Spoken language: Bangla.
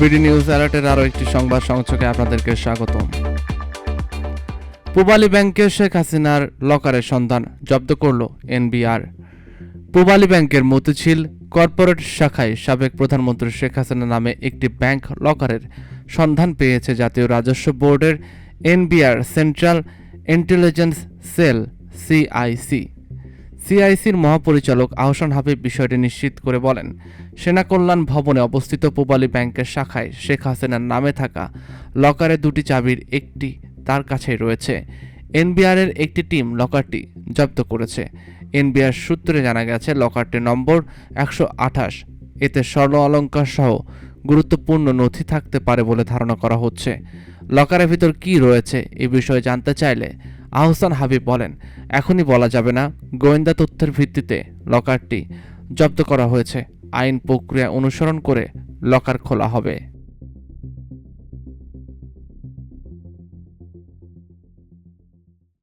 বিডি নিউজ অ্যালার্টের আরও একটি সংবাদ সংযোগে আপনাদেরকে স্বাগত পূবালী ব্যাংকের শেখ হাসিনার লকারের সন্ধান জব্দ করল এনবিআর। পূবালী ব্যাংকের মতিঝিল কর্পোরেট শাখায় সাবেক প্রধানমন্ত্রী শেখ হাসিনা নামে একটি ব্যাংক লকারের সন্ধান পেয়েছে জাতীয় রাজস্ব বোর্ডের NBR central intelligence cell, CIC. সিআইসির মহাপরিচালক আহসান হাবিব বিষয়টি নিশ্চিত করে বলেন, সেনা কল্যাণ ভবনে অবস্থিত পূবালী ব্যাংকের শাখায় শেখ হাসিনার নামে থাকা লকারে দুটি চাবির একটি তার কাছেই রয়েছে। এনবিআরের একটি টিম লকারটি জব্দ করেছে। এনবিআর সূত্রে জানা গেছে, লকারটির নম্বর একশো আঠাশ। এতে স্বর্ণ অলঙ্কার সহ গুরুত্বপূর্ণ নথি থাকতে পারে বলে ধারণা করা হচ্ছে। লকারের ভিতর কি রয়েছে এ বিষয়ে জানতে চাইলে আহসান হাবিব বলেন, এখনই বলা যাবে না গোয়েন্দা তথ্যের ভিত্তিতে লকারটি জব্দ করা হয়েছে। আইন প্রক্রিয়া অনুসরণ করে লকার খোলা হবে।